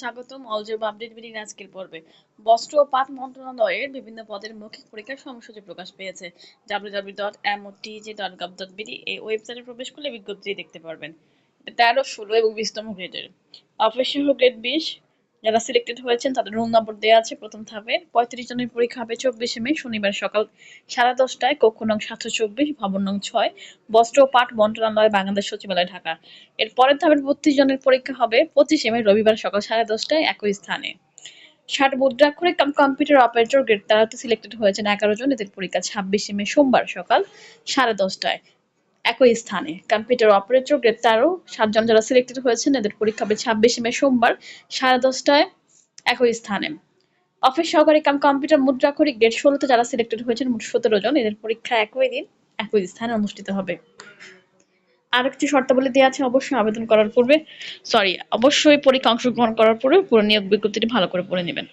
স্বাগতম অলজব আপডেট বিডির আজকের পর্বে। বস্ত্র ও পাট মন্ত্রণালয়ের বিভিন্ন পদের মৌখিক পরীক্ষার সময়সূচি প্রকাশ পেয়েছে। www.motg.gov.bd এই ওয়েবসাইটে প্রবেশ করলে বিজ্ঞপ্তি দেখতে পারবেন। তেরো, ষোলো এবং বিশতম গ্রেডের অফিসিয়াল গ্রেড বিশ যারা সিলেক্টেড হয়েছেন, তাদের রোল নম্বর দেওয়া আছে প্রথম ধাপে। পঁয়ত্রিশ জনের পরীক্ষা হবে চব্বিশে মে, শনিবার সকাল সাড়ে দশটায়, কক্ষ নং সাতশো চব্বিশ, ভবন নং ছয়, বস্ত্র ও পাট মন্ত্রণালয়, বাংলাদেশ সচিবালয়, ঢাকা। এর পরের ধাপের বত্রিশ জনের পরীক্ষা হবে পঁচিশে মে, রবিবার সকাল সাড়ে দশটায় একই স্থানে। ষাট মুদ্রাক্ষরিক কাম কম্পিউটার অপারেটর গ্রেড তারাতে সিলেক্টেড হয়েছেন এগারো জন। এদের পরীক্ষা ছাব্বিশে মে, সোমবার সকাল সাড়ে দশটায়। একই স্থানে। কম্পিউটার অপারেটর গ্রেড তেরো সাতজন যারা সিলেক্টেড হয়েছেন, এদের পরীক্ষা হবে ছাব্বিশে মে সোমবার সাড়ে দশটায় একই স্থানে। অফিস সহকারী কাম কম্পিউটার মুদ্রাক্ষরিক গ্রেড ষোলোতে যারা সিলেক্টেড হয়েছেন, মোট সতেরো জন। এদের পরীক্ষা একই দিন, একই স্থানে অনুষ্ঠিত হবে। আর একটি শর্তাবলী দেওয়া আছে, অবশ্যই আবেদন করার পূর্বে সরি অবশ্যই পরীক্ষা অংশগ্রহণ করার পূর্বে পুরো নিয়োগ বিজ্ঞপ্তিটি ভালো করে পড়ে নেবেন।